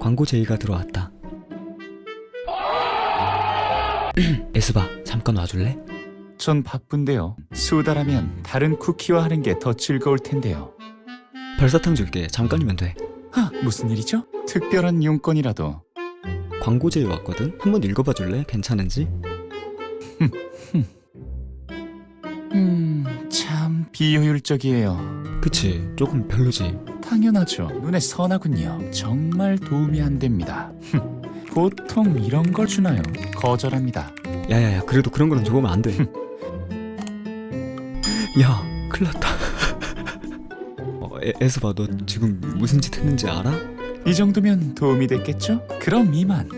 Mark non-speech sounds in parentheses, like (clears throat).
광고 제의가 들어왔다. (clears throat) 에스바 잠깐 와줄래? 전 바쁜데요. 수다라면 다른 쿠키와 하는 게 더 즐거울 텐데요. 별사탕 줄게. 잠깐이면 돼. 하, 무슨 일이죠? 특별한 용건이라도. 광고 제의 왔거든. 한번 읽어봐 줄래? 괜찮은지? (laughs) 음, 참 비효율적이에요. 그치. 조금 별로지. 당연하죠. 눈에 선하군요. 정말 도움이 안 됩니다. 흠, 보통 이런 걸 주나요? 거절합니다. 야야야 그래도 그런 거는 적으면 안 돼. 야 큰일 났다. 어, 에, 에스바 너 지금 무슨 짓 했는지 알아? 이 정도면 도움이 됐겠죠? 그럼 이만